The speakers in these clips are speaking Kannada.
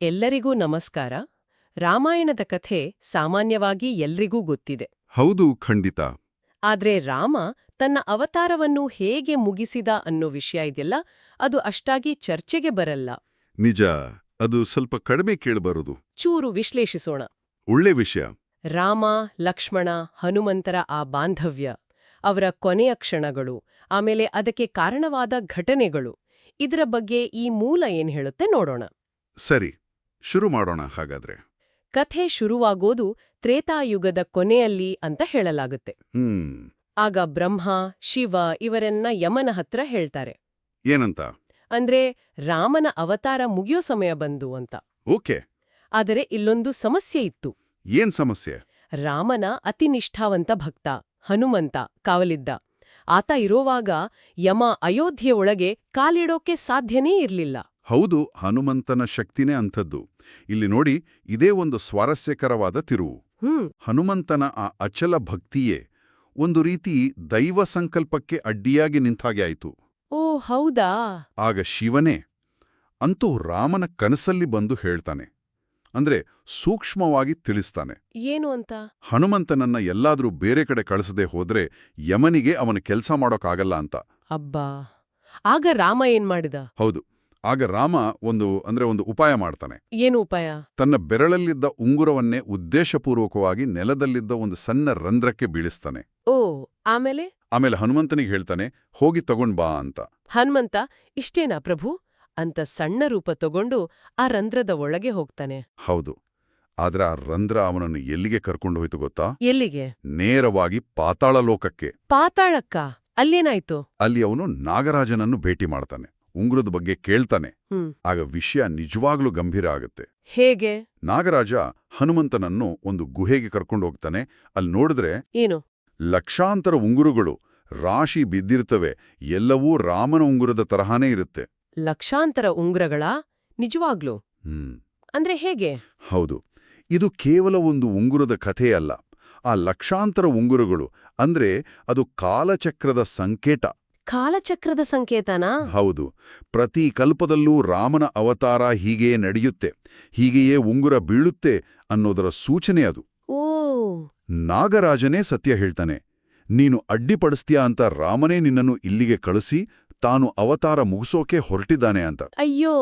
ಎಲ್ಲರಿಗೂ ನಮಸ್ಕಾರ. ರಾಮಾಯಣದ ಕಥೆ ಸಾಮಾನ್ಯವಾಗಿ ಎಲ್ರಿಗೂ ಗೊತ್ತಿದೆ. ಹೌದು ಖಂಡಿತ. ಆದ್ರೆ ರಾಮ ತನ್ನ ಅವತಾರವನ್ನು ಹೇಗೆ ಮುಗಿಸಿದ ಅನ್ನೋ ವಿಷಯ ಇದೆಯಲ್ಲ ಅದು ಅಷ್ಟಾಗಿ ಚರ್ಚೆಗೆ ಬರಲ್ಲ. ನಿಜ ಅದು ಸ್ವಲ್ಪ ಕಡಿಮೆ ಕೇಳಬರುದು. ಚೂರು ವಿಶ್ಲೇಷಿಸೋಣ. ಒಳ್ಳೆ ವಿಷಯ. ರಾಮ ಲಕ್ಷ್ಮಣ ಹನುಮಂತರ ಆ ಬಾಂಧವ್ಯ ಅವರ ಕೊನೆಯ ಕ್ಷಣಗಳು ಆಮೇಲೆ ಅದಕ್ಕೆ ಕಾರಣವಾದ ಘಟನೆಗಳು ಇದರ ಬಗ್ಗೆ ಈ ಮೂಲ ಏನ್ ಹೇಳುತ್ತೆ ನೋಡೋಣ. ಸರಿ. ಶುರು ಮಾಡೋಣ ಹಾಗಾದ್ರೆ. ಕಥೆ ಶುರುವಾಗೋದು ತ್ರೇತಾಯುಗದ ಕೊನೆಯಲ್ಲಿ ಅಂತ ಹೇಳಲಾಗುತ್ತೆ. ಹ್ಮ್. ಆಗ ಬ್ರಹ್ಮ ಶಿವ ಇವರನ್ನ ಯಮನ ಹತ್ರ ಹೇಳ್ತಾರೆ. ಏನಂತ? ಅಂದ್ರೆ ರಾಮನ ಅವತಾರ ಮುಗಿಯೋ ಸಮಯ ಬಂದು ಅಂತ. ಓಕೆ. ಆದರೆ ಇಲ್ಲೊಂದು ಸಮಸ್ಯೆ ಇತ್ತು. ಏನ್ ಸಮಸ್ಯೆ? ರಾಮನ ಅತಿ ನಿಷ್ಠಾವಂತ ಭಕ್ತ ಹನುಮಂತ ಕಾವಲಿದ್ದ. ಆತ ಇರೋವಾಗ ಯಮ ಅಯೋಧ್ಯೆ ಒಳಗೆ ಕಾಲಿಡೋಕೆ ಸಾಧ್ಯನೇ ಇರ್ಲಿಲ್ಲ. ಹೌದು ಹನುಮಂತನ ಶಕ್ತಿನೇ ಅಂಥದ್ದು. ಇಲ್ಲಿ ನೋಡಿ ಇದೇ ಒಂದು ಸ್ವಾರಸ್ಯಕರವಾದ ತಿರುವು. ಹನುಮಂತನ ಆ ಅಚಲ ಭಕ್ತಿಯೇ ಒಂದು ರೀತಿ ದೈವ ಸಂಕಲ್ಪಕ್ಕೆ ಅಡ್ಡಿಯಾಗಿ ನಿಂತಾಗೆ ಆಯಿತು. ಓ ಹೌದಾ? ಆಗ ಶಿವನೇ ಅಂತೂ ರಾಮನ ಕನಸಲ್ಲಿ ಬಂದು ಹೇಳ್ತಾನೆ. ಅಂದ್ರೆ ಸೂಕ್ಷ್ಮವಾಗಿ ತಿಳಿಸ್ತಾನೆ. ಏನು ಅಂತ? ಹನುಮಂತನನ್ನ ಎಲ್ಲಾದ್ರೂ ಬೇರೆ ಕಡೆ ಕಳಿಸದೆ ಹೋದ್ರೆ ಯಮನಿಗೆ ಅವನ ಕೆಲಸ ಮಾಡೋಕ್ಕಾಗಲ್ಲ ಅಂತ. ಅಬ್ಬಾ! ಆಗ ರಾಮ ಏನ್ ಮಾಡಿದ? ಹೌದು. ಆಗ ರಾಮ ಒಂದು ಅಂದ್ರೆ ಒಂದು ಉಪಾಯ ಮಾಡ್ತಾನೆ. ಏನು ಉಪಾಯ? ತನ್ನ ಬೆರಳಲ್ಲಿದ್ದ ಉಂಗುರವನ್ನೇ ಉದ್ದೇಶಪೂರ್ವಕವಾಗಿ ನೆಲದಲ್ಲಿದ್ದ ಒಂದು ಸಣ್ಣ ರಂಧ್ರಕ್ಕೆ ಬೀಳಿಸ್ತಾನೆ. ಓ ಆಮೇಲೆ? ಆಮೇಲೆ ಹನುಮಂತನಿಗೆ ಹೇಳ್ತಾನೆ ಹೋಗಿ ತಗೊಂಡ್ ಬಾ ಅಂತ. ಹನುಮಂತ ಇಷ್ಟೇನಾ ಪ್ರಭು? ಅಂತ ಸಣ್ಣ ರೂಪ ತಗೊಂಡು ಆ ರಂಧ್ರದ ಒಳಗೆ ಹೋಗ್ತಾನೆ. ಹೌದು. ಆದ್ರೆ ಆ ರಂಧ್ರ ಅವನನ್ನು ಎಲ್ಲಿಗೆ ಕರ್ಕೊಂಡು ಹೋಯ್ತು ಗೊತ್ತಾ? ಎಲ್ಲಿಗೆ? ನೇರವಾಗಿ ಪಾತಾಳ ಲೋಕಕ್ಕೆ. ಪಾತಾಳಕ್ಕ? ಅಲ್ಲೇನಾಯ್ತು? ಅಲ್ಲಿ ಅವನು ನಾಗರಾಜನನ್ನು ಭೇಟಿ ಮಾಡ್ತಾನೆ. ಉಂಗುರದ ಬಗ್ಗೆ ಕೇಳ್ತಾನೆ. ಆಗ ವಿಷಯ ನಿಜವಾಗ್ಲೂ ಗಂಭೀರ ಆಗುತ್ತೆ. ಹೇಗೆ? ನಾಗರಾಜ ಹನುಮಂತನನ್ನು ಒಂದು ಗುಹೆಗೆ ಕರ್ಕೊಂಡು ಹೋಗ್ತಾನೆ. ಅಲ್ಲಿ ನೋಡಿದ್ರೆ ಏನು? ಲಕ್ಷಾಂತರ ಉಂಗುರುಗಳು ರಾಶಿ ಬಿದ್ದಿರ್ತವೆ. ಎಲ್ಲವೂ ರಾಮನ ಉಂಗುರದ ತರಹಾನೇ ಇರುತ್ತೆ. ಲಕ್ಷಾಂತರ ಉಂಗುರಗಳ? ನಿಜವಾಗ್ಲೂ? ಅಂದ್ರೆ ಹೇಗೆ? ಹೌದು. ಇದು ಕೇವಲ ಒಂದು ಉಂಗುರದ ಕಥೆಯಲ್ಲ. ಆ ಲಕ್ಷಾಂತರ ಉಂಗುರುಗಳು ಅಂದ್ರೆ ಅದು ಕಾಲಚಕ್ರದ ಸಂಕೇತ. ಕಾಲಚಕ್ರದ ಸಂಕೇತನಾ? ಹೌದು. ಪ್ರತಿ ಕಲ್ಪದಲ್ಲೂ ರಾಮನ ಅವತಾರ ಹೀಗೆಯೇ ನಡೆಯುತ್ತೆ. ಹೀಗೆಯೇ ಉಂಗುರ ಬೀಳುತ್ತೆ ಅನ್ನೋದರ ಸೂಚನೆ ಅದು. ಓ. ನಾಗರಾಜನೇ ಸತ್ಯ ಹೇಳ್ತಾನೆ. ನೀನು ಅಡ್ಡಿಪಡಿಸ್ತೀಯಾ ಅಂತ ರಾಮನೇ ನಿನ್ನನ್ನು ಇಲ್ಲಿಗೆ ಕಳಿಸಿ ತಾನು ಅವತಾರ ಮುಗಿಸೋಕೆ ಹೊರಟಿದ್ದಾನೆ ಅಂತ. ಅಯ್ಯೋ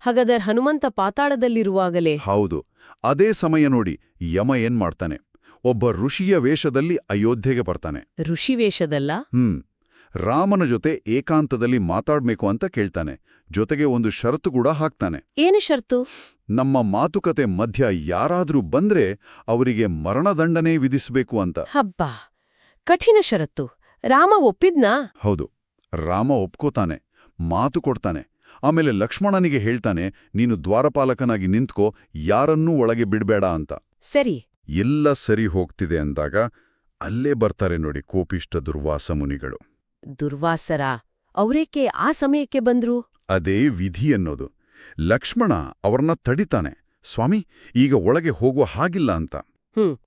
ಹಗದರ್ ಹನುಮಂತ ಪಾತಾಳದಲ್ಲಿರುವಾಗಲೇ. ಹೌದು. ಅದೇ ಸಮಯ ನೋಡಿ ಯಮ ಏನ್ ಮಾಡ್ತಾನೆ ಒಬ್ಬ ಋಷಿಯ ವೇಷದಲ್ಲಿ ಅಯೋಧ್ಯೆಗೆ ಬರ್ತಾನೆ. ಋಷಿ ವೇಷದಲ್ಲ? ಹ್ಮ್. ರಾಮನ ಜೊತೆ ಏಕಾಂತದಲ್ಲಿ ಮಾತಾಡ್ಬೇಕು ಅಂತ ಕೇಳ್ತಾನೆ. ಜೊತೆಗೆ ಒಂದು ಷರತ್ತು ಕೂಡ ಹಾಕ್ತಾನೆ. ಏನು ಷರತ್ತು? ನಮ್ಮ ಮಾತುಕತೆ ಮಧ್ಯ ಯಾರಾದ್ರೂ ಬಂದ್ರೆ ಅವರಿಗೆ ಮರಣದಂಡನೆ ವಿಧಿಸಬೇಕು ಅಂತ. ಹಬ್ಬ! ಕಠಿಣ ಷರತ್ತು. ರಾಮ ಒಪ್ಪಿದ್ನಾ? ಹೌದು. ರಾಮ ಒಪ್ಕೋತಾನೆ. ಮಾತು ಕೊಡ್ತಾನೆ. ಆಮೇಲೆ ಲಕ್ಷ್ಮಣನಿಗೆ ಹೇಳ್ತಾನೆ ನೀನು ದ್ವಾರಪಾಲಕನಾಗಿ ನಿಂತ್ಕೋ ಯಾರನ್ನೂ ಒಳಗೆ ಬಿಡ್ಬೇಡ ಅಂತ. ಸರಿ. ಎಲ್ಲ ಸರಿ ಹೋಗ್ತಿದೆ ಅಂದಾಗ ಅಲ್ಲೇ ಬರ್ತಾರೆ ನೋಡಿ ಕೋಪಿಷ್ಟ ದುರ್ವಾಸ ಮುನಿಗಳು. ದುರ್ವಾಸರ ಅವರೇಕೆ ಆ ಸಮಯಕ್ಕೆ ಬಂದ್ರು? ಅದೇ ವಿಧಿ ಅನ್ನೋದು. ಲಕ್ಷ್ಮಣ ಅವರನ್ನ ತಡಿತಾನೆ. ಸ್ವಾಮಿ ಈಗ ಒಳಗೆ ಹೋಗುವ ಹಾಗಿಲ್ಲ ಅಂತ. ಹ್ಮ್.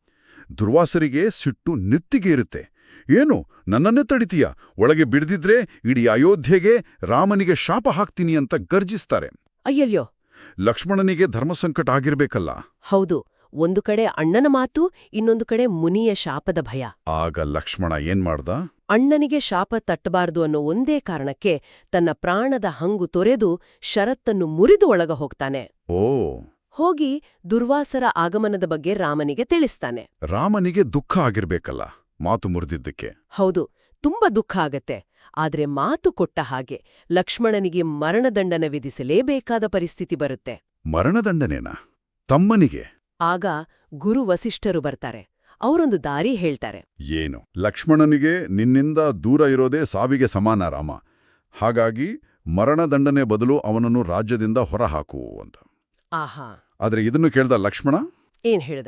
ದುರ್ವಾಸರಿಗೆ ಸಿಟ್ಟು ನೆತ್ತಿಗೆ ಇರುತ್ತೆ. ಏನು? ನನ್ನನ್ನೇ ತಡಿತೀಯ? ಒಳಗೆ ಬಿಡದಿದ್ರೆ ಇಡೀ ಅಯೋಧ್ಯೆಗೆ ರಾಮನಿಗೆ ಶಾಪ ಹಾಕ್ತೀನಿ ಅಂತ ಗರ್ಜಿಸ್ತಾರೆ. ಅಯ್ಯಯ್ಯೋ. ಲಕ್ಷ್ಮಣನಿಗೆ ಧರ್ಮಸಂಕಟ ಆಗಿರ್ಬೇಕಲ್ಲ. ಹೌದು. ಒಂದು ಕಡೆ ಅಣ್ಣನ ಮಾತು ಇನ್ನೊಂದು ಕಡೆ ಮುನಿಯ ಶಾಪದ ಭಯ. ಆಗ ಲಕ್ಷ್ಮಣ ಏನ್ ಮಾಡ್ದ? ಅಣ್ಣನಿಗೆ ಶಾಪ ತಟ್ಟಬಾರದು ಅನ್ನೋ ಒಂದೇ ಕಾರಣಕ್ಕೆ ತನ್ನ ಪ್ರಾಣದ ಹಂಗು ತೊರೆದು ಷರತ್ತನ್ನು ಮುರಿದು ಒಳಗ ಹೋಗ್ತಾನೆ. ಓ. ಹೋಗಿ ದುರ್ವಾಸರ ಆಗಮನದ ಬಗ್ಗೆ ರಾಮನಿಗೆ ತಿಳಿಸ್ತಾನೆ. ರಾಮನಿಗೆ ದುಃಖ ಆಗಿರ್ಬೇಕಲ್ಲ ಮಾತು ಮುರಿದಿದ್ದಕ್ಕೆ. ಹೌದು ತುಂಬಾ ದುಃಖ ಆಗತ್ತೆ. ಆದ್ರೆ ಮಾತು ಕೊಟ್ಟ ಹಾಗೆ ಲಕ್ಷ್ಮಣನಿಗೆ ಮರಣದಂಡನ ವಿಧಿಸಲೇಬೇಕಾದ ಪರಿಸ್ಥಿತಿ ಬರುತ್ತೆ. ಮರಣದಂಡನೇನಾ? ತಮ್ಮನಿಗೆ. ಆಗ ಗುರು ವಸಿಷ್ಠರು ಬರ್ತಾರೆ. ಅವರೊಂದು ದಾರಿ ಹೇಳ್ತಾರೆ. ಏನು? ಲಕ್ಷ್ಮಣನಿಗೆ ನಿನ್ನಿಂದ ದೂರ ಇರೋದೇ ಸಾವಿಗೆ ಸಮಾನ ರಾಮ. ಹಾಗಾಗಿ ಮರಣದಂಡನೆ ಬದಲು ಅವನನ್ನು ರಾಜ್ಯದಿಂದ ಹೊರಹಾಕು ಅಂತ. ಆಹಾ. ಆದ್ರೆ ಇದನ್ನು ಕೇಳ್ದ ಲಕ್ಷ್ಮಣ ಏನ್ ಹೇಳ್ದ?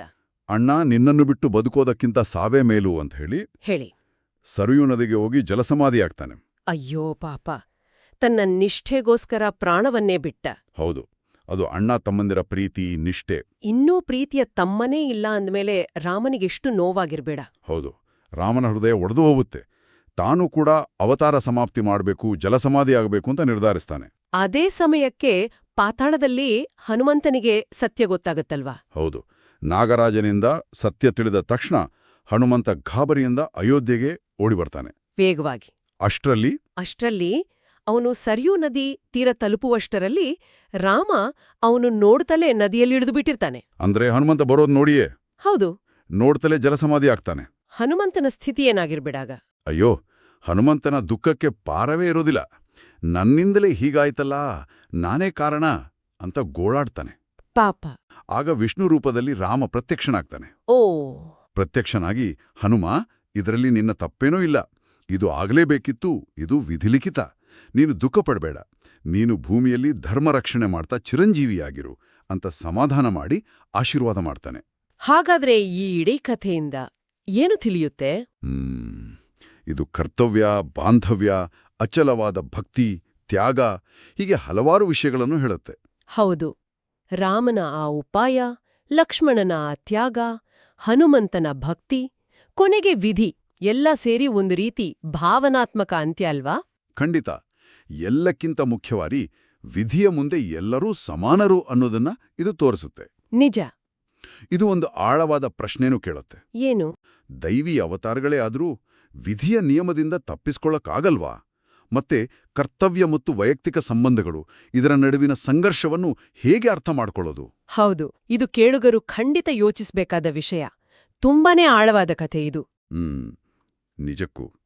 ಅಣ್ಣ ನಿನ್ನನ್ನು ಬಿಟ್ಟು ಬದುಕೋದಕ್ಕಿಂತ ಸಾವೇ ಮೇಲು ಅಂತ ಹೇಳಿ ಹೇಳಿ. ಸರಿಯು ನದಿಗೆ ಹೋಗಿ ಜಲಸಮಾಧಿಯಾಗ್ತಾನೆ ಅಯ್ಯೋ ಪಾಪ. ತನ್ನ ನಿಷ್ಠೆಗೋಸ್ಕರ ಪ್ರಾಣವನ್ನೇ ಬಿಟ್ಟ. ಹೌದು. ಅದು ಅಣ್ಣ ತಮ್ಮಂದಿರ ಪ್ರೀತಿ ನಿಷ್ಠೆ. ಇನ್ನೂ ಪ್ರೀತಿಯ ತಮ್ಮನೇ ಇಲ್ಲ ಅಂದ್ಮೇಲೆ ರಾಮನಿಗೆಷ್ಟು ನೋವಾಗಿರ್ಬೇಡ. ಹೌದು. ರಾಮನ ಹೃದಯ ಒಡೆದು ಹೋಗುತ್ತೆ. ತಾನು ಕೂಡ ಅವತಾರ ಸಮಾಪ್ತಿ ಮಾಡಬೇಕು ಜಲಸಮಾಧಿ ಆಗಬೇಕು ಅಂತ ನಿರ್ಧರಿಸ್ತಾನೆ. ಅದೇ ಸಮಯಕ್ಕೆ ಪಾತಾಳದಲ್ಲಿ ಹನುಮಂತನಿಗೆ ಸತ್ಯ ಗೊತ್ತಾಗುತ್ತಲ್ವಾ? ಹೌದು. ನಾಗರಾಜನಿಂದ ಸತ್ಯ ತಿಳಿದ ತಕ್ಷಣ ಹನುಮಂತ ಗಾಬರಿಯಿಂದ ಅಯೋಧ್ಯೆಗೆ ಓಡಿಬರ್ತಾನೆ ವೇಗವಾಗಿ. ಅಷ್ಟರಲ್ಲಿ ಅಷ್ಟರಲ್ಲಿ ಅವನು ಸರಿಯೂ ನದಿ ತೀರ ತಲುಪುವಷ್ಟರಲ್ಲಿ ರಾಮ ಅವನು ನೋಡ್ತಲೇ ನದಿಯಲ್ಲಿ ಇಳಿದು ಬಿಟ್ಟಿರ್ತಾನೆ. ಅಂದ್ರೆ ಹನುಮಂತ ಬರೋದ್ ನೋಡಿಯೇ? ಹೌದು. ನೋಡ್ತಲೇ ಜಲಸಮಾಧಿ ಆಗ್ತಾನೆ. ಹನುಮಂತನ ಸ್ಥಿತಿ ಏನಾಗಿರ್ಬಿಡಾಗ ಅಯ್ಯೋ ಹನುಮಂತನ ದುಃಖಕ್ಕೆ ಪಾರವೇ ಇರೋದಿಲ್ಲ. ನನ್ನಿಂದಲೇ ಹೀಗಾಯ್ತಲ್ಲ ನಾನೇ ಕಾರಣ ಅಂತ ಗೋಳಾಡ್ತಾನೆ. ಪಾಪ. ಆಗ ವಿಷ್ಣು ರೂಪದಲ್ಲಿ ರಾಮ ಪ್ರತ್ಯಕ್ಷನಾಗ್ತಾನೆ. ಓ. ಪ್ರತ್ಯಕ್ಷನಾಗಿ ಹನುಮ ಇದರಲ್ಲಿ ನಿನ್ನ ತಪ್ಪೇನೂ ಇಲ್ಲ. ಇದು ಆಗಲೇಬೇಕಿತ್ತು ಇದು ವಿಧಿಲಿಖಿತ. ನೀನು ದುಃಖ ಪಡಬೇಡ. ನೀನು ಭೂಮಿಯಲ್ಲಿ ಧರ್ಮ ರಕ್ಷಣೆ ಮಾಡ್ತಾ ಚಿರಂಜೀವಿಯಾಗಿರು ಅಂತ ಸಮಾಧಾನ ಮಾಡಿ ಆಶೀರ್ವಾದ ಮಾಡ್ತಾನೆ. ಹಾಗಾದ್ರೆ ಈ ಇಡೀ ಕಥೆಯಿಂದ ಏನು ತಿಳಿಯುತ್ತೆ. ಇದು ಕರ್ತವ್ಯ ಬಾಂಧವ್ಯ ಅಚಲವಾದ ಭಕ್ತಿ ತ್ಯಾಗ ಹೀಗೆ ಹಲವಾರು ವಿಷಯಗಳನ್ನು ಹೇಳುತ್ತೆ. ಹೌದು. ರಾಮನ ಆ ಉಪಾಯ ಲಕ್ಷ್ಮಣನ ಆ ತ್ಯಾಗ ಹನುಮಂತನ ಭಕ್ತಿ ಕೊನೆಗೆ ವಿಧಿ ಎಲ್ಲ ಸೇರಿ ಒಂದು ರೀತಿ ಭಾವನಾತ್ಮಕ ಅಂತ್ಯ ಅಲ್ವಾ? ಖಂಡಿತ. ಎಲ್ಲಕ್ಕಿಂತ ಮುಖ್ಯವಾಗಿ ವಿಧಿಯ ಮುಂದೆ ಎಲ್ಲರೂ ಸಮಾನರು ಅನ್ನೋದನ್ನ ಇದು ತೋರಿಸುತ್ತೆ. ನಿಜ. ಇದು ಒಂದು ಆಳವಾದ ಪ್ರಶ್ನೆನೂ ಕೇಳುತ್ತೆ. ಏನು? ದೈವಿ ಅವತಾರಗಳೇ ಆದರೂ ವಿಧಿಯ ನಿಯಮದಿಂದ ತಪ್ಪಿಸ್ಕೊಳ್ಳಕ್ಕಾಗಲ್ವಾ? ಮತ್ತೆ ಕರ್ತವ್ಯ ಮತ್ತು ವೈಯಕ್ತಿಕ ಸಂಬಂಧಗಳು ಇದರ ನಡುವಿನ ಸಂಘರ್ಷವನ್ನು ಹೇಗೆ ಅರ್ಥ ಮಾಡಿಕೊಳ್ಳೋದು? ಹೌದು ಇದು ಕೇಳುಗರು ಖಂಡಿತ ಯೋಚಿಸಬೇಕಾದ ವಿಷಯ. ತುಂಬಾನೇ ಆಳವಾದ ಕಥೆ ಇದು. ಹ್ಮ್ ನಿಜಕ್ಕೂ.